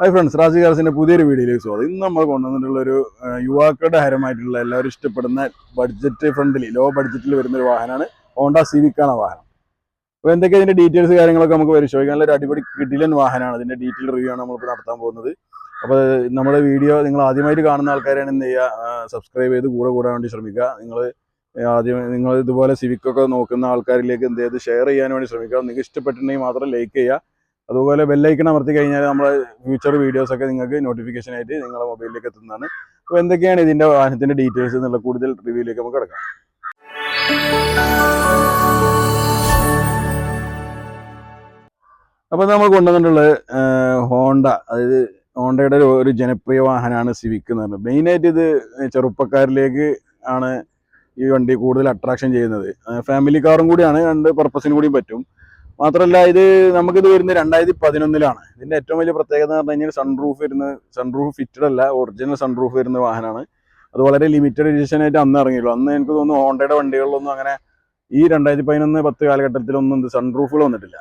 Hi friends രാജി കാർസിന്റെ പുതിയൊരു വീഡിയോയിലേക്ക് സ്വാഗതം. ഇന്ന് നമ്മൾ കൊണ്ടുവന്നിട്ടുള്ള ഒരു യുവാക്കളുടെ ഹരമായിട്ടുള്ള എല്ലാവരും ഇഷ്ടപ്പെടുന്ന ബഡ്ജറ്റ് ഫ്രണ്ട്ലി ലോ ബഡ്ജറ്റിൽ വരുന്ന ഒരു വാഹനമാണ് ഹോണ്ട സിവിക്കാണ് വാഹനം. അപ്പോൾ എന്തൊക്കെ ഇതിന്റെ ഡീറ്റെയിൽസ് കാര്യങ്ങളൊക്കെ നമുക്ക് പരിശോധിക്കാം. നല്ലൊരു അടിപൊളി കിടിലൻ വാഹനമാണ്. അതിന്റെ ഡീറ്റെയിൽ റിവ്യൂ ആണ് നമ്മളിപ്പോൾ നടത്താൻ പോകുന്നത്. അപ്പോൾ നമ്മുടെ വീഡിയോ നിങ്ങൾ ആദ്യമായിട്ട് കാണുന്ന ആൾക്കാരാണ് എന്ത് ചെയ്യുക സബ്സ്ക്രൈബ് ചെയ്ത് കൂടെ കൂടാൻ വേണ്ടി ശ്രമിക്കുക. നിങ്ങൾ ആദ്യം നിങ്ങൾ ഇതുപോലെ സിവിക്കൊക്കെ നോക്കുന്ന ആൾക്കാരിലേക്ക് എന്ത് ചെയ്ത് ഷെയർ ചെയ്യാൻ വേണ്ടി ശ്രമിക്കുക. നിങ്ങൾക്ക് ഇഷ്ടപ്പെട്ടിട്ടുണ്ടെങ്കിൽ മാത്രം ലൈക്ക് ചെയ്യുക. അതുപോലെ ബെല്ലൈക്കൺ അമർത്തി കഴിഞ്ഞാൽ നമ്മുടെ ഫ്യൂച്ചർ വീഡിയോസ് ഒക്കെ നിങ്ങൾക്ക് നോട്ടിഫിക്കേഷൻ ആയിട്ട് നിങ്ങളുടെ മൊബൈലിലേക്ക് എത്തുന്നതാണ്. അപ്പോൾ എന്തൊക്കെയാണ് ഇതിന്റെ വാഹനത്തിന്റെ ഡീറ്റെയിൽസ് എന്നുള്ള കൂടുതൽ റിവ്യൂയിലേക്ക് നമുക്ക് കിടക്കാം. അപ്പോൾ നമ്മൾ കൊണ്ടുവന്നിട്ടുള്ളത് ഹോണ്ട. അതായത് ഹോണ്ടയുടെ ഒരു ഒരു ജനപ്രിയ വാഹനമാണ് സിവിക്ക് എന്ന് പറഞ്ഞത് മെയിനായിട്ട് ഇത് ചെറുപ്പക്കാരിലേക്ക് ആണ് ഈ വണ്ടി കൂടുതൽ അട്രാക്ഷൻ ചെയ്യുന്നത്. ഫാമിലി കാറും കൂടിയാണ്. രണ്ട് പർപ്പസിനും കൂടിയും പറ്റും. മാത്രമല്ല ഇത് നമുക്കിത് വരുന്നത് രണ്ടായിരത്തി പതിനൊന്നിലാണ് ഇതിന്റെ ഏറ്റവും വലിയ പ്രത്യേകത എന്ന് പറഞ്ഞു കഴിഞ്ഞാൽ സൺറൂഫ് വരുന്ന സൺറൂഫ് ഫിറ്റഡ് അല്ല ഒറിജിനൽ സൺറൂഫ് വരുന്ന വാഹനമാണ്. അത് വളരെ ലിമിറ്റഡ് എഡിഷൻ ആയിട്ട് അന്ന് ഇറങ്ങിയുള്ളൂ അന്ന് എനിക്ക് തോന്നുന്നു ഹോണ്ടയുടെ വണ്ടികളിലൊന്നും അങ്ങനെ ഈ രണ്ടായിരത്തി പതിനൊന്ന് പത്ത് കാലഘട്ടത്തിലൊന്നും ഇത് സൺറൂഫുകൾ വന്നിട്ടില്ല.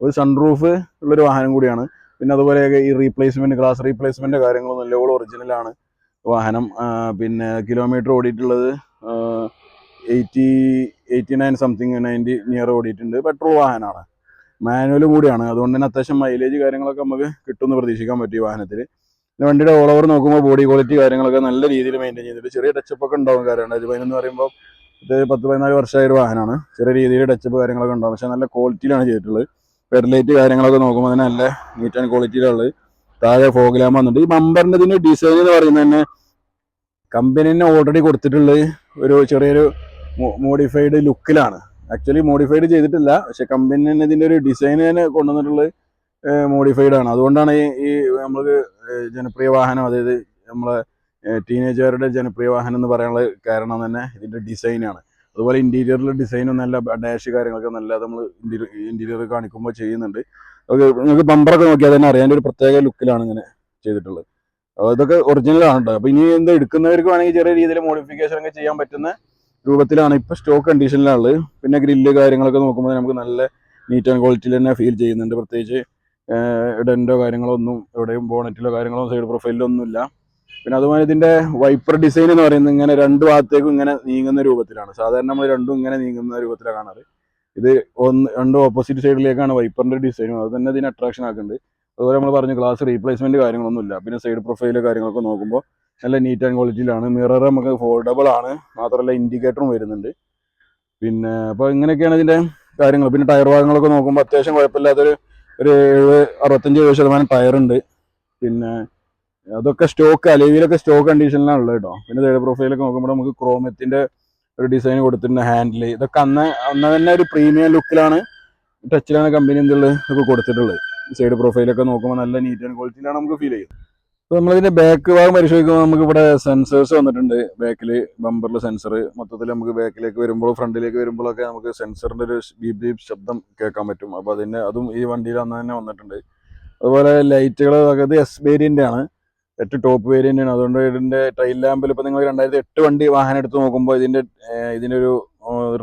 ഒരു സൺറൂഫ് ഉള്ളൊരു വാഹനം കൂടിയാണ്. പിന്നെ അതുപോലെ ഈ റീപ്ലേസ്മെന്റ് ഗ്ലാസ് റീപ്ലേസ്മെന്റ് കാര്യങ്ങളൊന്നും നല്ലപോലെ ഒറിജിനലാണ് വാഹനം. പിന്നെ kilometre ഓടിയിട്ടുള്ളത് eighty eighty nine something ninety near ഓടിയിട്ടുണ്ട്. പെട്രോൾ വാഹനമാണ്. മാനുവലും കൂടിയാണ് അതുകൊണ്ട് തന്നെ അത്യാവശ്യം മൈലേജ് കാര്യങ്ങളൊക്കെ നമുക്ക് കിട്ടുമെന്ന് പ്രതീക്ഷിക്കാൻ പറ്റും ഈ വാഹനത്തിൽ പിന്നെ വണ്ടിയുടെ ഓൾ ഓവർ നോക്കുമ്പോൾ ബോഡി ക്വാളിറ്റി കാര്യങ്ങളൊക്കെ നല്ല രീതിയിൽ മെയിന്റെയിൻ ചെയ്തിട്ട് ചെറിയ ടച്ചപ്പ് ഒക്കെ ഉണ്ടാവും കാര്യമാണ് രണ്ടായിരത്തി പതിനൊന്ന് പറയുമ്പോൾ ഇത് പത്ത് പതിനാല് വർഷമായ ഒരു വാഹനമാണ് ചെറിയ രീതിയിൽ ടച്ചപ്പ് കാര്യങ്ങളൊക്കെ ഉണ്ടാവും. പക്ഷേ നല്ല ക്വാളിറ്റിയിലാണ് ചെയ്തിട്ടുള്ളത്. പെർലൈറ്റ് കാര്യങ്ങളൊക്കെ നോക്കുമ്പോൾ തന്നെ നല്ല നീറ്റ് ആൻഡ് ക്വാളിറ്റിയിലുള്ളത് താഴെ ഫോഗ് ലാമ്പ് വന്നിട്ട് ഈ ബമ്പറിന്റെ ഇതിന്റെ ഡിസൈൻ എന്ന് പറയുന്നത് തന്നെ കമ്പനി ഓൾറെഡി കൊടുത്തിട്ടുള്ളത് ഒരു ചെറിയൊരു മോഡിഫൈഡ് ലുക്കിലാണ് ആക്ച്വലി മോഡിഫൈഡ് ചെയ്തിട്ടില്ല. പക്ഷെ കമ്പനി തന്നെ ഇതിന്റെ ഒരു ഡിസൈൻ തന്നെ കൊണ്ടുവന്നിട്ടുള്ളത് മോഡിഫൈഡ് ആണ്. അതുകൊണ്ടാണ് ഈ നമ്മൾക്ക് ജനപ്രിയ വാഹനം അതായത് നമ്മളെ ടീനേജറുടെ ജനപ്രിയ വാഹനം എന്ന് പറയാനുള്ള കാരണം തന്നെ ഇതിന്റെ ഡിസൈനാണ് അതുപോലെ ഇന്റീരിയറിലെ ഡിസൈനും നല്ല ഡാഷ് കാര്യങ്ങളൊക്കെ നല്ല നമ്മൾ ഇന്റീരിയർ കാണിക്കുമ്പോൾ ചെയ്യുന്നുണ്ട്. അത് നിങ്ങൾക്ക് ബമ്പറൊക്കെ നോക്കിയാൽ തന്നെ അറിയാൻ ഒരു പ്രത്യേക ലുക്കിലാണ് ഇങ്ങനെ ചെയ്തിട്ടുള്ളത്. അപ്പോൾ ഇതൊക്കെ ഒറിജിനൽ ആണ് കേട്ടോ അപ്പോൾ ഇനി എന്താ എടുക്കുന്നവർക്ക് വേണമെങ്കിൽ ചെറിയ രീതിയിൽ മോഡിഫിക്കേഷൻ ഒക്കെ ചെയ്യാൻ പറ്റുന്ന രൂപത്തിലാണ് ഇപ്പോൾ സ്റ്റോക്ക് കണ്ടീഷനിലുള്ളത് പിന്നെ ഗ്രില്ല് കാര്യങ്ങളൊക്കെ നോക്കുമ്പോൾ നമുക്ക് നല്ല നീറ്റ് ആൻഡ് ക്വാളിറ്റിയിൽ തന്നെ ഫീൽ ചെയ്യുന്നുണ്ട്. പ്രത്യേകിച്ച് ഡെന്റോ കാര്യങ്ങളോ ഒന്നും എവിടെയും ബോണറ്റിലോ കാര്യങ്ങളോ സൈഡ് പ്രൊഫൈലിലോ ഒന്നുമില്ല. പിന്നെ അതുപോലെ ഇതിന്റെ വൈപ്പർ ഡിസൈൻ എന്ന് പറയുന്നത് ഇങ്ങനെ രണ്ട് ഭാഗത്തേക്കും ഇങ്ങനെ നീങ്ങുന്ന രൂപത്തിലാണ്. സാധാരണ നമ്മൾ രണ്ടും ഇങ്ങനെ നീങ്ങുന്ന രൂപത്തിലാണ് കാണാറ്. ഇത് ഒന്ന് രണ്ട് ഓപ്പോസിറ്റ് സൈഡിലേക്കാണ് വൈപ്പറിന്റെ ഡിസൈനും അത് തന്നെ ഇതിന് അട്രാക്ഷൻ ആക്കുന്നുണ്ട്. അതുപോലെ നമ്മൾ പറഞ്ഞു ഗ്ലാസ് റീപ്ലേസ്മെന്റ് കാര്യങ്ങളൊന്നുമില്ല. പിന്നെ സൈഡ് പ്രൊഫൈൽ കാര്യങ്ങളൊക്കെ നോക്കുമ്പോൾ നല്ല നീറ്റ് ആൻഡ് ക്വാളിറ്റിയിലാണ് മിറർ നമുക്ക് ഫോൾഡബിൾ ആണ്. മാത്രമല്ല ഇൻഡിക്കേറ്ററും വരുന്നുണ്ട്. പിന്നെ അപ്പോൾ ഇങ്ങനെയൊക്കെയാണ് ഇതിന്റെ കാര്യങ്ങൾ. പിന്നെ ടയർ ഭാഗങ്ങളൊക്കെ നോക്കുമ്പോൾ അത്യാവശ്യം കുഴപ്പമില്ലാത്തൊരു ഒരു എഴുപത് അറുപത്തഞ്ച് എഴുപത് ശതമാനം ടയർ ഉണ്ട്. പിന്നെ അതൊക്കെ സ്റ്റോക്ക് അലവിയിലൊക്കെ സ്റ്റോക്ക് കണ്ടീഷനിലാണ് ഉള്ളത് കേട്ടോ. പിന്നെ സൈഡ് പ്രൊഫൈലൊക്കെ നോക്കുമ്പോൾ നമുക്ക് ക്രോമത്തിന്റെ ഒരു ഡിസൈൻ കൊടുത്തിട്ടുണ്ട് ഹാൻഡിൽ ഇതൊക്കെ അന്ന് അന്ന് തന്നെ ഒരു പ്രീമിയം ലുക്കിലാണ് ടച്ചിലാണ് കമ്പനി എന്തുള്ളത് ഒക്കെ കൊടുത്തിട്ടുള്ളത്. സൈഡ് പ്രൊഫൈലൊക്കെ നോക്കുമ്പോൾ നല്ല നീറ്റ് ആൻഡ് ക്വാളിറ്റിയിലാണ് നമുക്ക് ഫീൽ ചെയ്യുന്നത്. അപ്പോൾ നമ്മളിതിന്റെ ബാക്ക് ഭാഗം പരിശോധിക്കുമ്പോൾ നമുക്ക് ഇവിടെ സെൻസേഴ്സ് വന്നിട്ടുണ്ട് ബാക്കിൽ ബമ്പറിൽ സെൻസർ മൊത്തത്തിൽ നമുക്ക് ബാക്കിലേക്ക് വരുമ്പോൾ ഫ്രണ്ടിലേക്ക് വരുമ്പോഴൊക്കെ നമുക്ക് സെൻസറിന്റെ ഒരു ബീപ് ബീപ് ശബ്ദം കേൾക്കാൻ പറ്റും. അപ്പോൾ അതിന്റെ അതും ഈ വണ്ടിയിൽ അന്ന് തന്നെ വന്നിട്ടുണ്ട്. അതുപോലെ ലൈറ്റുകൾ ഇത് എസ് വേരിയന്റ് ആണ്. എട്ട് ടോപ്പ് വേരിയന്റ് ആണ്. അതുകൊണ്ട് ഇതിന്റെ ടൈൽ ലാമ്പിൽ ഇപ്പൊ നിങ്ങൾ രണ്ടായിരത്തി എട്ട് വണ്ടി വാഹനം എടുത്ത് നോക്കുമ്പോൾ ഇതിന്റെ ഇതിന്റെ ഒരു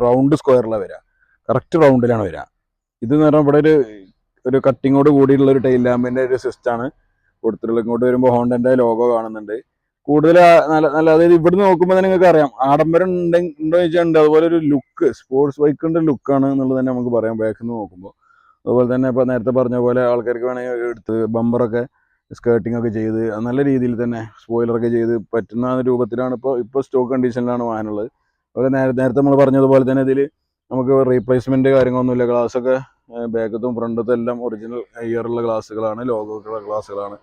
റൗണ്ട് സ്ക്വയറിലാണ് വരിക കറക്റ്റ് റൗണ്ടിലാണ് വരിക ഇത് എന്ന് പറഞ്ഞാൽ ഇവിടെ ഒരു ഒരു കട്ടിങ്ങോട് കൂടിയുള്ള ഒരു ടൈൽ ലാമ്പിന്റെ ഒരു സിസ്റ്റം ആണ്. കൊടുത്തിട്ടുള്ളത് ഇങ്ങോട്ട് വരുമ്പോൾ ഹോണ്ടന്റെ ലോഗോ കാണുന്നുണ്ട്. കൂടുതൽ നല്ല നല്ല അതായത് ഇവിടുന്ന് നോക്കുമ്പോൾ തന്നെ നിങ്ങൾക്ക് അറിയാം. ആഡംബരം ഉണ്ടെങ്കിൽ ഉണ്ടോ ചോദിച്ചാൽ ഉണ്ട്. അതുപോലെ ഒരു ലുക്ക് സ്പോർട്സ് ബൈക്കിന്റെ ലുക്കാണ് എന്നുള്ളത് തന്നെ നമുക്ക് പറയാം ബാക്കിൽ നിന്ന് നോക്കുമ്പോൾ അതുപോലെ തന്നെ ഇപ്പോൾ നേരത്തെ പറഞ്ഞ പോലെ ആൾക്കാർക്ക് വേണമെങ്കിൽ എടുത്ത് ബമ്പറൊക്കെ സ്കേർട്ടിംഗ് ഒക്കെ ചെയ്ത് നല്ല രീതിയിൽ തന്നെ സ്പോയിലറൊക്കെ ചെയ്ത് പറ്റുന്ന രൂപത്തിലാണ് ഇപ്പോൾ ഇപ്പോൾ സ്റ്റോക്ക് കണ്ടീഷനിലാണ് വാഹനമുള്ളത് അതുപോലെ നേരത്തെ നമ്മൾ പറഞ്ഞതുപോലെ തന്നെ ഇതിൽ നമുക്ക് റീപ്ലേസ്മെന്റ് കാര്യങ്ങളൊന്നുമില്ല. ഗ്ലാസ് ഒക്കെ ബാക്കത്തും ഫ്രണ്ടത്തും എല്ലാം ഒറിജിനൽ ഇയറുള്ള ഗ്ലാസ്സുകളാണ് ലോഗോക്കുള്ള ഗ്ലാസ്സുകളാണ്.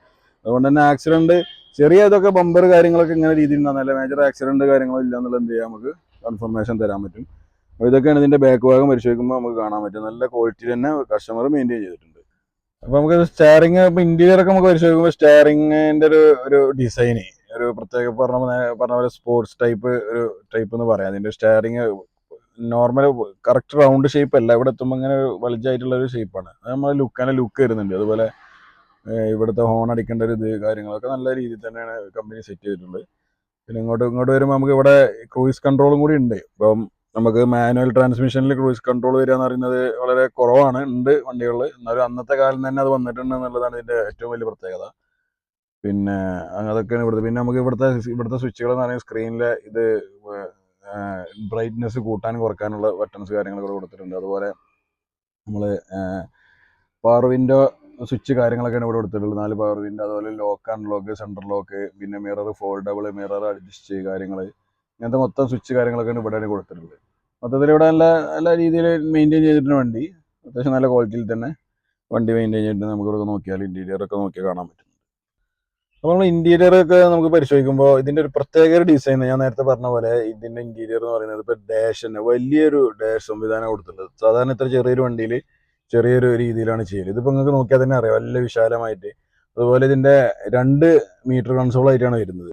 അതുകൊണ്ട് തന്നെ ആക്സിഡന്റ് ചെറിയ ഇതൊക്കെ ബമ്പർ കാര്യങ്ങളൊക്കെ ഇങ്ങനെ രീതിയിൽ നല്ല മേജർ ആക്സിഡന്റ് കാര്യങ്ങളോ ഇല്ല എന്ത് ചെയ്യാം നമുക്ക് കൺഫർമേഷൻ തരാൻ പറ്റും. അപ്പോൾ ഇതൊക്കെയാണ് ഇതിന്റെ ബാക്ക് ഭാഗം പരിശോധിക്കുമ്പോൾ നമുക്ക് കാണാൻ പറ്റും. നല്ല ക്വാളിറ്റി തന്നെ കസ്റ്റമർ മെയിന്റെയിൻ ചെയ്തിട്ടുണ്ട്. അപ്പോൾ നമുക്ക് സ്റ്റാറിങ് ഇപ്പോൾ ഇന്റീരിയർ ഒക്കെ നമുക്ക് പരിശോധിക്കുമ്പോൾ സ്റ്റാറിങ്ങിന്റെ ഒരു ഒരു ഡിസൈന് ഒരു പ്രത്യേക പറഞ്ഞ പറഞ്ഞ പോലെ സ്പോർട്സ് ടൈപ്പ് ഒരു ടൈപ്പ് എന്ന് പറയാം. അതിന്റെ steering normal correct round shape അല്ല. ഇവിടെ എത്തുമ്പോൾ ഇങ്ങനെ ഒരു വലുതായിട്ടുള്ള ഒരു ഷേപ്പാണ് അത് നമ്മളെ ലുക്കാനെ ലുക്ക് വരുന്നുണ്ട്. അതുപോലെ ഇവിടുത്തെ ഹോൺ അടിക്കേണ്ട ഒരു ഇത് കാര്യങ്ങളൊക്കെ നല്ല രീതിയിൽ തന്നെയാണ് കമ്പനി സെറ്റ് ചെയ്തിട്ടുള്ളത് പിന്നെ ഇങ്ങോട്ട് ഇങ്ങോട്ട് വരുമ്പോൾ നമുക്ക് ഇവിടെ ക്രൂയിസ് കൺട്രോളും കൂടി ഉണ്ട്. ഇപ്പം നമുക്ക് മാനുവൽ ട്രാൻസ്മിഷനിൽ ക്രൂയിസ് കൺട്രോൾ വരിക എന്ന് പറയുന്നത് വളരെ കുറവാണ്. ഉണ്ട് വണ്ടികളിൽ എന്നാലും അന്നത്തെ കാലം തന്നെ അത് വന്നിട്ടുണ്ട് എന്നുള്ളതാണ് ഇതിന്റെ ഏറ്റവും വലിയ പ്രത്യേകത. പിന്നെ അതൊക്കെയാണ് ഇവിടുത്തെ. പിന്നെ നമുക്ക് ഇവിടുത്തെ ഇവിടുത്തെ സ്വിച്ചുകൾ എന്ന് പറയുന്നത് സ്ക്രീനിലെ ഇത് ബ്രൈറ്റ്നെസ് കൂട്ടാനും കുറക്കാനുള്ള ബട്ടൺസ് കാര്യങ്ങളൊക്കെ കൊടുത്തിട്ടുണ്ട്. അതുപോലെ നമ്മൾ പവർ വിൻഡോ സ്വിച്ച് കാര്യങ്ങളൊക്കെയാണ് ഇവിടെ കൊടുത്തിട്ടുള്ളത്. നാല് പവർ വിൻഡോ അതുപോലെ lock and lock centre lock പിന്നെ മിറർ ഫോൾഡബിൾ മിറർ അഡ്ജസ്റ്റ് കാര്യങ്ങൾ ഇങ്ങനത്തെ മൊത്തം സ്വിച്ച് കാര്യങ്ങളൊക്കെയാണ് ഇവിടെ കൊടുത്തിട്ടുള്ളത്. മൊത്തത്തിൽ ഇവിടെ നല്ല നല്ല രീതിയിൽ മെയിന്റെയിൻ ചെയ്തിട്ടുണ്ട് വണ്ടി. അത്യാവശ്യം നല്ല ക്വാളിറ്റിയിൽ തന്നെ വണ്ടി മെയിന്റെയിൻ ചെയ്തിട്ട് നമുക്ക് ഇവിടെ നോക്കിയാൽ ഇന്റീരിയർ ഒക്കെ നോക്കിയാൽ കാണാൻ പറ്റും. അപ്പോൾ നമ്മൾ ഇന്റീരിയർ ഒക്കെ നമുക്ക് പരിശോധിക്കുമ്പോൾ ഇതിന്റെ ഒരു പ്രത്യേക ഒരു ഡിസൈൻ ഞാൻ നേരത്തെ പറഞ്ഞ പോലെ ഇതിന്റെ ഇന്റീരിയർ എന്ന് പറയുന്നത് ഇപ്പോൾ ഡാഷ് തന്നെ വലിയൊരു ഡാഷ് സംവിധാനം കൊടുത്തിട്ടുണ്ട് സാധാരണ ഇത്ര ചെറിയൊരു വണ്ടിയിൽ ചെറിയൊരു രീതിയിലാണ് ചെയ്യൽ. ഇതിപ്പോൾ നിങ്ങൾക്ക് നോക്കിയാൽ തന്നെ അറിയാം വലിയ വിശാലമായിട്ട്. അതുപോലെ ഇതിന്റെ രണ്ട് മീറ്റർ കൺസോൾ ആയിട്ടാണ് വരുന്നത്.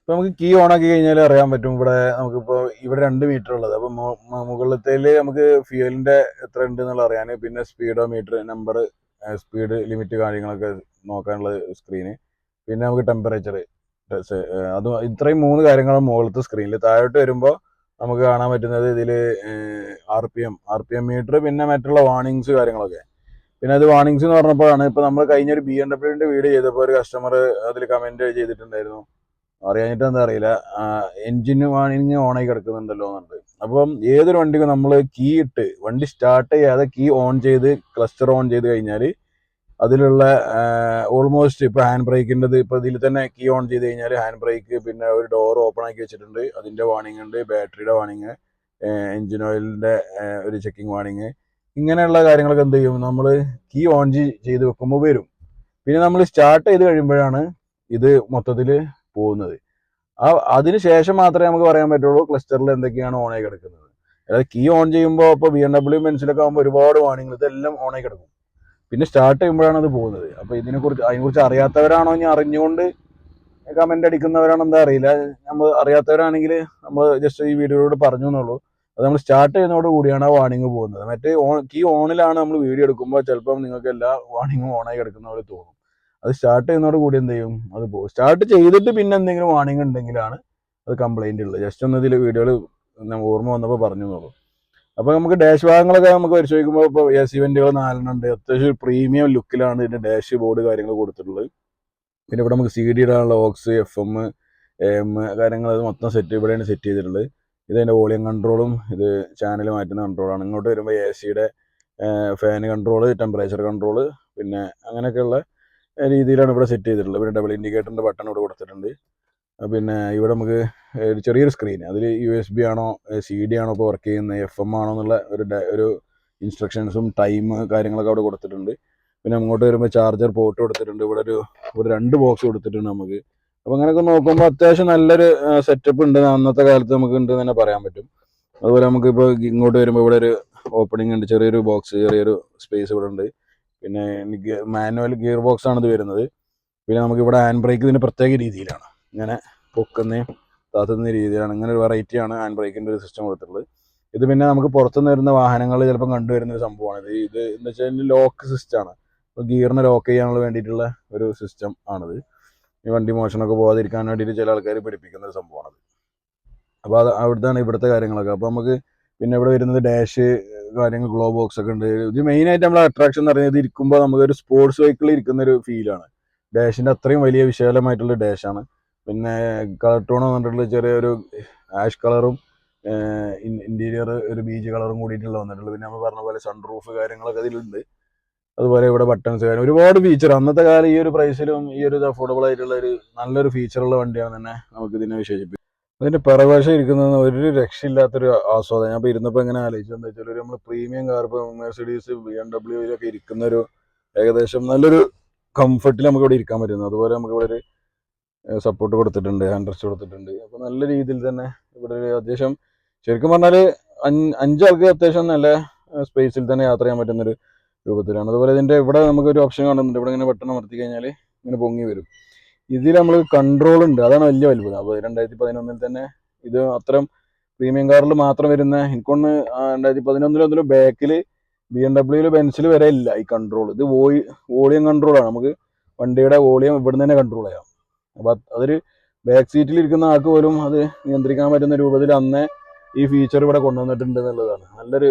ഇപ്പോൾ നമുക്ക് കീ ഓൺ ആക്കി കഴിഞ്ഞാൽ അറിയാൻ പറ്റും ഇവിടെ നമുക്കിപ്പോൾ ഇവിടെ രണ്ട് മീറ്റർ ഉള്ളത്. അപ്പോൾ മുകളിലത്തേൽ നമുക്ക് ഫ്യൂലിന്റെ എത്ര ഉണ്ട് എന്നുള്ള അറിയാൻ പിന്നെ speedometer number speed limit കാര്യങ്ങളൊക്കെ നോക്കാനുള്ള സ്ക്രീന് പിന്നെ നമുക്ക് ടെമ്പറേച്ചർ അത് ഇത്രയും മൂന്ന് കാര്യങ്ങളും മുകളിലത്തെ സ്ക്രീനിൽ താഴോട്ട് വരുമ്പോൾ നമുക്ക് കാണാൻ പറ്റുന്നത് ഇതിൽ R P M R P M metre പിന്നെ മറ്റുള്ള വാണിങ്സ് കാര്യങ്ങളൊക്കെ. പിന്നെ അത് വാണിങ്സ് എന്ന് പറഞ്ഞപ്പോഴാണ് ഇപ്പോൾ നമ്മൾ കഴിഞ്ഞ ഒരു ബി എം ഡബ്ല്യുവിന്റെ വീഡിയോ ചെയ്തപ്പോൾ ഒരു കസ്റ്റമർ അതിൽ കമന്റ് ചെയ്തിട്ടുണ്ടായിരുന്നു. അറിയാഞ്ഞിട്ട് എന്താ അറിയില്ല എൻജിന് വാണിങ് ഓണായി കിടക്കുന്നുണ്ടല്ലോ എന്നുണ്ട്. അപ്പം ഏതൊരു വണ്ടിക്കും നമ്മൾ കീ ഇട്ട് വണ്ടി സ്റ്റാർട്ട് ചെയ്യാതെ കീ ഓൺ ചെയ്ത് ക്ലസ്റ്റർ ഓൺ ചെയ്ത് കഴിഞ്ഞാൽ അതിലുള്ള ഓൾമോസ്റ്റ് ഇപ്പോൾ ഹാൻഡ് ബ്രേക്കിന്റെത് ഇപ്പോൾ ഇതിൽ തന്നെ കീ ഓൺ ചെയ്ത് കഴിഞ്ഞാൽ ഹാൻഡ് ബ്രേക്ക് പിന്നെ ഒരു ഡോർ ഓപ്പൺ ആക്കി വെച്ചിട്ടുണ്ട്. അതിന്റെ വാണിംഗ് ഉണ്ട് ബാറ്ററിയുടെ വാണിംഗ് എൻജിൻ ഓയിലിന്റെ ഒരു ചെക്കിംഗ് വാണിംഗ് ഇങ്ങനെയുള്ള കാര്യങ്ങളൊക്കെ എന്ത് ചെയ്യും? നമ്മൾ കീ ഓൺ ചെയ്ത് വെക്കുമ്പോൾ വരും. പിന്നെ നമ്മൾ സ്റ്റാർട്ട് ചെയ്ത് കഴിയുമ്പോഴാണ് ഇത് മൊത്തത്തിൽ പോകുന്നത്. ആ അതിന് ശേഷം മാത്രമേ നമുക്ക് പറയാൻ പറ്റുള്ളൂ ക്ലസ്റ്ററിൽ എന്തൊക്കെയാണ് ഓണായി കിടക്കുന്നത്. അതായത് കീ ഓൺ ചെയ്യുമ്പോൾ ഇപ്പോൾ ബി എം ഡബ്ല്യു ബെൻസിലൊക്കെ ആകുമ്പോൾ ഒരുപാട് വാണിങ്ങൾ ഇതെല്ലാം ഓണായി കിടക്കും. പിന്നെ സ്റ്റാർട്ട് ചെയ്യുമ്പോഴാണ് അത് പോകുന്നത്. അപ്പോൾ ഇതിനെക്കുറിച്ച് അതിനെക്കുറിച്ച് അറിയാത്തവരാണോ ഇനി അറിഞ്ഞുകൊണ്ട് കമന്റ് അടിക്കുന്നവരാണോ എന്താ അറിയില്ല. നമ്മൾ അറിയാത്തവരാണെങ്കിൽ നമ്മൾ ജസ്റ്റ് ഈ വീഡിയോയിലൂടെ പറഞ്ഞു എന്നുള്ളൂ അത് നമ്മൾ സ്റ്റാർട്ട് ചെയ്യുന്നതോട് കൂടിയാണ് ആ വാണിംഗ് പോകുന്നത്. മറ്റേ ഓൺ കീ ഓണിലാണ് നമ്മൾ വീഡിയോ എടുക്കുമ്പോൾ ചിലപ്പം നിങ്ങൾക്ക് എല്ലാ വാണിങ്ങും ഓണായി കിടക്കുന്ന പോലെ തോന്നും. അത് സ്റ്റാർട്ട് ചെയ്യുന്നതോട് കൂടി എന്ത് ചെയ്യും? അത് പോകും. സ്റ്റാർട്ട് ചെയ്തിട്ട് പിന്നെ എന്തെങ്കിലും വാണിംഗ് ഉണ്ടെങ്കിലാണ് അത് കംപ്ലൈന്റ് ഉള്ളത്. ജസ്റ്റ് ഒന്ന് ഇതിൽ വീഡിയോയിൽ ഓർമ്മ വന്നപ്പോൾ പറഞ്ഞു എന്നുള്ളൂ അപ്പോൾ നമുക്ക് ഡാഷ് ഭാഗങ്ങളൊക്കെ നമുക്ക് പരിശോധിക്കുമ്പോൾ ഇപ്പോൾ എ സി വെന്റുകൾ നാലെണ്ണം ഉണ്ട് അത്യാവശ്യം പ്രീമിയം ലുക്കിലാണ് ഇതിന്റെ ഡാഷ് ബോർഡ് കാര്യങ്ങൾ കൊടുത്തിട്ടുള്ളത്. പിന്നെ ഇവിടെ നമുക്ക് സി ഡി ഇടാനുള്ള ഓക്സ് എഫ് എം എം കാര്യങ്ങൾ അത് മൊത്തം സെറ്റ് ഇവിടെയാണ് സെറ്റ് ചെയ്തിട്ടുള്ളത്. ഇത് അതിന്റെ വോളിയം കൺട്രോളും ഇത് ചാനൽ മാറ്റുന്ന കൺട്രോളാണ് ഇങ്ങോട്ട് വരുമ്പോൾ എ സിയുടെ ഫാൻ കൺട്രോൾ ടെമ്പറേച്ചർ കൺട്രോൾ പിന്നെ അങ്ങനെയൊക്കെയുള്ള രീതിയിലാണ് ഇവിടെ സെറ്റ് ചെയ്തിട്ടുള്ളത്. പിന്നെ ഡബിൾ ഇൻഡിക്കേറ്ററിന്റെ ബട്ടൺ ഇവിടെ കൊടുത്തിട്ടുണ്ട്. പിന്നെ ഇവിടെ നമുക്ക് ഒരു ചെറിയൊരു സ്ക്രീൻ അതിൽ യു എസ് ബി ആണോ സി ഡി ആണോ ഇപ്പോൾ വർക്ക് ചെയ്യുന്നത് എഫ് എം ആണോ എന്നുള്ള ഒരു ഒരു ഇൻസ്ട്രക്ഷൻസും ടൈം കാര്യങ്ങളൊക്കെ അവിടെ കൊടുത്തിട്ടുണ്ട്. പിന്നെ അങ്ങോട്ട് വരുമ്പോൾ ചാർജർ പോർട്ട് കൊടുത്തിട്ടുണ്ട്. ഇവിടെ ഒരു ഒരു രണ്ട് ബോക്സ് കൊടുത്തിട്ടുണ്ട് നമുക്ക്. അപ്പോൾ അങ്ങനെയൊക്കെ നോക്കുമ്പോൾ അത്യാവശ്യം നല്ലൊരു സെറ്റപ്പ് ഉണ്ട്. അന്നത്തെ കാലത്ത് നമുക്ക് ഉണ്ട് തന്നെ പറയാൻ പറ്റും. അതുപോലെ നമുക്കിപ്പോൾ ഇങ്ങോട്ട് വരുമ്പോൾ ഇവിടെ ഒരു ഓപ്പണിംഗ് ഉണ്ട്. ചെറിയൊരു ബോക്സ് ചെറിയൊരു സ്പേസ് ഇവിടെ ഉണ്ട്. പിന്നെ മാനുവൽ ഗിയർ ബോക്സ് ആണ് ഇത് വരുന്നത്. പിന്നെ നമുക്ക് ഇവിടെ ഹാൻഡ് ബ്രേക്ക് ഇതിന് പ്രത്യേക രീതിയിലാണ്. ഇങ്ങനെ പൊക്കുന്നേയും താത്തുന്ന രീതിയിലാണ്. ഇങ്ങനെ ഒരു വെറൈറ്റിയാണ് ഹാൻഡ് ബ്രേക്കിന്റെ ഒരു സിസ്റ്റം കൊടുത്തിട്ടുള്ളത്. ഇത് പിന്നെ നമുക്ക് പുറത്തുനിന്ന് വരുന്ന വാഹനങ്ങൾ ചിലപ്പം കണ്ടുവരുന്ന ഒരു സംഭവമാണ്. ഇത് ഇത് എന്ന് വെച്ചാൽ ലോക്ക് സിസ്റ്റമാണ് അപ്പോൾ ഗിയറിനെ ലോക്ക് ചെയ്യാനുള്ള വേണ്ടിയിട്ടുള്ള ഒരു സിസ്റ്റം ആണിത്. ഈ വണ്ടി മോഷണമൊക്കെ പോകാതിരിക്കാൻ വേണ്ടിയിട്ട് ചില ആൾക്കാർ പിടിപ്പിക്കുന്ന ഒരു സംഭവമാണത്. അപ്പോൾ അത് അവിടുത്താണ് ഇവിടുത്തെ കാര്യങ്ങളൊക്കെ. അപ്പോൾ നമുക്ക് പിന്നെ ഇവിടെ വരുന്നത് ഡാഷ് കാര്യങ്ങൾ ഗ്ലോ ബോക്സ് ഒക്കെ ഉണ്ട്. ഇത് മെയിനായിട്ട് നമ്മളെ അട്രാക്ഷൻ എന്ന് പറയുന്നത് ഇരിക്കുമ്പോൾ നമുക്കൊരു സ്പോർട്സ് വെഹിക്കിൾ ഇരിക്കുന്ന ഒരു ഫീലാണ് ഡാഷിന്റെ അത്രയും വലിയ വിശാലമായിട്ടുള്ള ഡാഷാണ് പിന്നെ കളർ ടോൺ വന്നിട്ടുള്ള ചെറിയൊരു ആഷ് കളറും ഇന്റീരിയർ ഒരു ബീജ് കളറും കൂടിയിട്ടുള്ള വന്നിട്ടുള്ളത് പിന്നെ നമ്മൾ പറഞ്ഞ പോലെ സൺ റൂഫ് കാര്യങ്ങളൊക്കെ അതിലുണ്ട്. അതുപോലെ ഇവിടെ ബട്ടൺസ് കാര്യം ഒരുപാട് ഫീച്ചർ അന്നത്തെ കാലം ഈ ഒരു പ്രൈസിലും ഈ ഒരു അഫോർഡബിൾ ആയിട്ടുള്ള ഒരു നല്ലൊരു ഫീച്ചറുള്ള വണ്ടിയാണ് തന്നെ നമുക്ക് ഇതിനെ വിശേഷിപ്പിക്കും. അതിന്റെ പിറവശം ഇരിക്കുന്നത് ഒരു രക്ഷയില്ലാത്തൊരു ആസ്വാദനം. ഞാൻ ഇപ്പോൾ ഇരുന്നപ്പോൾ എങ്ങനെ ആലോചിച്ചു എന്താ വെച്ചാൽ ഒരു നമ്മൾ പ്രീമിയം കാർ ഇപ്പോൾ മെർസിഡീസ് ബി എം ഡബ്ല്യൂയിലൊക്കെ ഇരിക്കുന്ന ഒരു ഏകദേശം നല്ലൊരു കംഫർട്ടിൽ നമുക്ക് ഇവിടെ ഇരിക്കാൻ പറ്റുന്നു. അതുപോലെ നമുക്ക് ഇവിടെ ഒരു സപ്പോർട്ട് കൊടുത്തിട്ടുണ്ട് ഹാൻഡ് റെസ്റ്റ് കൊടുത്തിട്ടുണ്ട്. അപ്പോൾ നല്ല രീതിയിൽ തന്നെ ഇവിടെ ഒരു അത്യാവശ്യം ശരിക്കും പറഞ്ഞാൽ അഞ്ചാൾക്ക് അത്യാവശ്യം നല്ല സ്പേസിൽ തന്നെ യാത്ര ചെയ്യാൻ പറ്റുന്നൊരു രൂപത്തിലാണ്. അതുപോലെ ഇതിന്റെ ഇവിടെ നമുക്കൊരു ഓപ്ഷൻ കാണുന്നുണ്ട്. ഇവിടെ ഇങ്ങനെ പെട്ടെന്ന് അമർത്തി കഴിഞ്ഞാൽ ഇങ്ങനെ പൊങ്ങി വരും. ഇതിൽ നമ്മൾ കൺട്രോൾ ഉണ്ട്. അതാണ് വലിയ വലുപ്പം അപ്പോൾ രണ്ടായിരത്തി പതിനൊന്നിൽ തന്നെ ഇത് അത്രയും പ്രീമിയം കാറിൽ മാത്രം വരുന്ന എനിക്കൊന്ന് രണ്ടായിരത്തി പതിനൊന്നിലൊന്നിലും ബാക്കിൽ ബി എം ഡബ്ല്യൂയിൽ ബെൻസിൽ വരെ ഇല്ല ഈ കൺട്രോൾ ഇത് വോയി വോളിയം കൺട്രോളാണ് നമുക്ക് വണ്ടിയുടെ വോളിയം ഇവിടുന്ന് തന്നെ കൺട്രോൾ ചെയ്യാം. അപ്പോൾ അതൊരു ബാക്ക് സീറ്റിൽ ഇരിക്കുന്ന ആൾക്ക് പോലും അത് നിയന്ത്രിക്കാൻ പറ്റുന്ന രൂപത്തിൽ അന്നേ ഈ ഫീച്ചർ ഇവിടെ കൊണ്ടുവന്നിട്ടുണ്ട് എന്നുള്ളതാണ്. നല്ലൊരു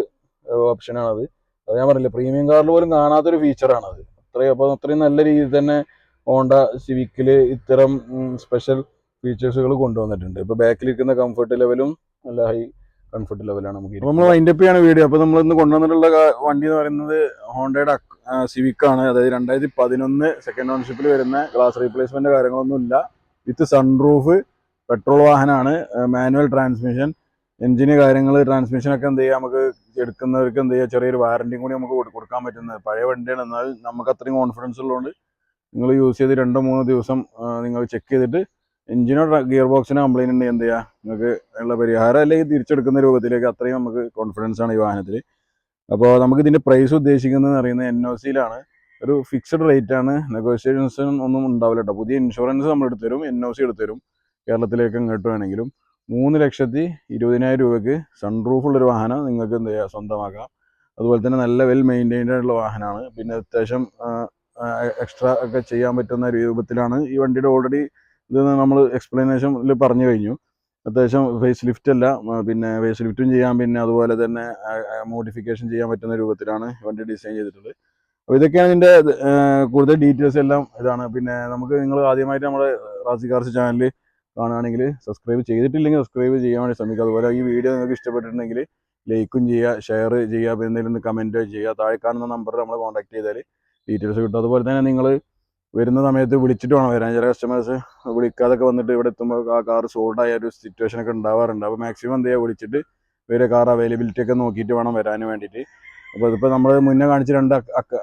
ഓപ്ഷനാണത് അത് ഞാൻ പറഞ്ഞില്ല പ്രീമിയം കാറിൽ പോലും കാണാത്തൊരു ഫീച്ചറാണ് അത് അത്രയും അപ്പോൾ അത്രയും നല്ല രീതിയിൽ തന്നെ ഹോണ്ട സിവിക്കിൽ ഇത്തരം സ്പെഷ്യൽ ഫീച്ചേഴ്സുകൾ കൊണ്ടുവന്നിട്ടുണ്ട്. ഇപ്പോൾ ബാക്കിലിരിക്കുന്ന കംഫർട്ട് ലെവലും നല്ല ഹൈ കംഫർട്ട് ലെവലാണ് നമുക്ക് നമ്മൾ വൈൻഡപ്പ് ചെയ്യാണ് വീഡിയോ. അപ്പോൾ നമ്മൾ ഇന്ന് കൊണ്ടുവന്നിട്ടുള്ള വണ്ടി എന്ന് പറയുന്നത് ഹോണ്ടയുടെ സിവിക് ആണ് അതായത് രണ്ടായിരത്തി പതിനൊന്ന് സെക്കൻഡ് ഓണർഷിപ്പിൽ വരുന്ന ഗ്ലാസ് റീപ്ലേസ്മെന്റ് കാര്യങ്ങളൊന്നും ഇല്ല വിത്ത് സൺറൂഫ് പെട്രോൾ വാഹനമാണ് മാനുവൽ ട്രാൻസ്മിഷൻ എഞ്ചിന് കാര്യങ്ങൾ ട്രാൻസ്മിഷൻ ഒക്കെ എന്ത് ചെയ്യുക നമുക്ക് എടുക്കുന്നവർക്ക് എന്ത് ചെയ്യുക ചെറിയൊരു വാറണ്ടിയും കൂടി നമുക്ക് കൊടുക്കാൻ പറ്റുന്നത്. പഴയ വണ്ടിയാണ്. എന്നാൽ നമുക്ക് അത്രയും കോൺഫിഡൻസ് ഉള്ളതുകൊണ്ട് നിങ്ങൾ യൂസ് ചെയ്ത് രണ്ടോ മൂന്നോ ദിവസം നിങ്ങൾ ചെക്ക് ചെയ്തിട്ട് എഞ്ചിനോ ഗിയർ ബോക്സിനോ കംപ്ലൈന്റ് ഉണ്ടെങ്കിൽ എന്ത് ചെയ്യുക നിങ്ങൾക്ക് ഉള്ള പരിഹാരം അല്ലെങ്കിൽ തിരിച്ചെടുക്കുന്ന രൂപത്തിലേക്ക് അത്രയും നമുക്ക് കോൺഫിഡൻസ് ആണ് ഈ വാഹനത്തിൽ അപ്പോൾ നമുക്ക് ഇതിന്റെ പ്രൈസ് ഉദ്ദേശിക്കുന്നത് പറയുന്നത് എൻ ഒ സിയിലാണ് ഒരു ഫിക്സഡ് റേറ്റ് ആണ്. നെഗോഷിയേഷൻസ് ഒന്നും ഉണ്ടാവില്ല കേട്ടോ. പുതിയ ഇൻഷുറൻസ് നമ്മൾ എടുത്തു തരും എൻ ഒ സി എടുത്തു തരും. കേരളത്തിലേക്ക് ഇങ്ങോട്ട് വേണമെങ്കിലും. മൂന്ന് ലക്ഷത്തി ഇരുപതിനായിരം രൂപയ്ക്ക് സൺ ഉള്ളൊരു വാഹനം നിങ്ങൾക്ക് എന്ത് ചെയ്യുക സ്വന്തമാക്കാം. അതുപോലെ തന്നെ നല്ല വെൽ മെയിന്റൈൻഡ് ആയിട്ടുള്ള വാഹനമാണ്. പിന്നെ അത്യാവശ്യം എക്സ്ട്രാ ഒക്കെ ചെയ്യാൻ പറ്റുന്ന രൂപത്തിലാണ് ഈ വണ്ടിയുടെ ഓൾറെഡി ഇത് നമ്മൾ എക്സ്പ്ലനേഷനിൽ പറഞ്ഞു കഴിഞ്ഞു. അത്യാവശ്യം ഫേസ് ലിഫ്റ്റ് അല്ല പിന്നെ ഫേസ് ലിഫ്റ്റും ചെയ്യാം. പിന്നെ അതുപോലെ തന്നെ മോഡിഫിക്കേഷൻ ചെയ്യാൻ പറ്റുന്ന രൂപത്തിലാണ് വണ്ടി ഡിസൈൻ ചെയ്തിട്ടുള്ളത്. അപ്പോൾ ഇതൊക്കെയാണ് ഇതിന്റെ കൂടുതൽ ഡീറ്റെയിൽസ് എല്ലാം ഇതാണ്. പിന്നെ നമുക്ക് നിങ്ങൾ ആദ്യമായിട്ട് നമ്മുടെ റാസി കാർസ് ചാനൽ കാണുകയാണെങ്കിൽ സബ്സ്ക്രൈബ് ചെയ്തിട്ടില്ലെങ്കിൽ സബ്സ്ക്രൈബ് ചെയ്യാൻ വേണ്ടി ശ്രമിക്കുക. അതുപോലെ ഈ വീഡിയോ നിങ്ങൾക്ക് ഇഷ്ടപ്പെട്ടിട്ടുണ്ടെങ്കിൽ ലൈക്കും ചെയ്യുക ഷെയർ ചെയ്യുക എന്തെങ്കിലും കമന്റ് ചെയ്യുക. താഴെ കാണുന്ന നമ്പറിൽ നമ്മൾ കോൺടാക്ട് ചെയ്താൽ ഡീറ്റെയിൽസ് കിട്ടും. അതുപോലെ തന്നെ നിങ്ങൾ വരുന്ന സമയത്ത് വിളിച്ചിട്ട് വേണം വരാൻ. ചില കസ്റ്റമേഴ്സ് വിളിക്കാതൊക്കെ വന്നിട്ട് ഇവിടെ എത്തുമ്പോൾ ആ കാർ ആയ ഒരു സിറ്റുവേഷൻ ഒക്കെ ഉണ്ടാവാറുണ്ട്. അപ്പോൾ മാക്സിമം എന്ത് ചെയ്യുക വിളിച്ചിട്ട് വേറെ കാർ അവൈലബിലിറ്റി ഒക്കെ നോക്കിയിട്ട് വേണം വരാൻ വേണ്ടിയിട്ട്. അപ്പോൾ ഇതിപ്പോൾ നമ്മൾ മുന്നേ കാണിച്ച രണ്ട്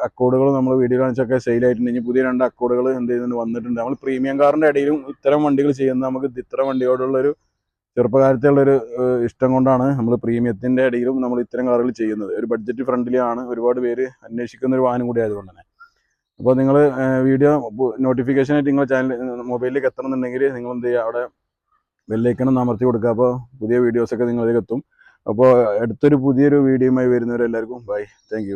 അക്കോഡുകൾ നമ്മൾ വീഡിയോ കാണിച്ചൊക്കെ സെയിൽ ആയിട്ടുണ്ട്. ഇനി പുതിയ രണ്ട് അക്കോഡുകൾ എന്ത് ചെയ്യുന്നുണ്ട്? വന്നിട്ടുണ്ട്. നമ്മൾ പ്രീമിയം കാറിന്റെ ഇടയിലും ഇത്തരം വണ്ടികൾ ചെയ്യുന്നത് നമുക്ക് ഇത് ഇത്തരം വണ്ടിയോടുള്ളൊരു ചെറുപ്പകാലത്തുള്ളൊരു ഇഷ്ടം കൊണ്ടാണ് നമ്മൾ പ്രീമിയത്തിന്റെ ഇടയിലും നമ്മൾ ഇത്തരം കാറുകൾ ചെയ്യുന്നത്. ഒരു ബഡ്ജറ്റ് ഫ്രണ്ട്ലി ആണ്. ഒരുപാട് പേര് അന്വേഷിക്കുന്ന ഒരു വാഹനം കൂടി ആയതുകൊണ്ട് തന്നെ. അപ്പോൾ നിങ്ങൾ വീഡിയോ നോട്ടിഫിക്കേഷനായിട്ട് നിങ്ങൾ ചാനൽ മൊബൈലിലേക്ക് എത്തണമെന്നുണ്ടെങ്കിൽ നിങ്ങൾ എന്ത് ചെയ്യുക അവിടെ ബെല്ലൈക്കണം അമർത്തി കൊടുക്കുക. അപ്പോൾ പുതിയ വീഡിയോസൊക്കെ നിങ്ങളിലേക്ക് എത്തും. അപ്പോൾ അടുത്തൊരു പുതിയൊരു വീഡിയോയുമായി വരുന്നവരെല്ലാവർക്കും ബൈ താങ്ക്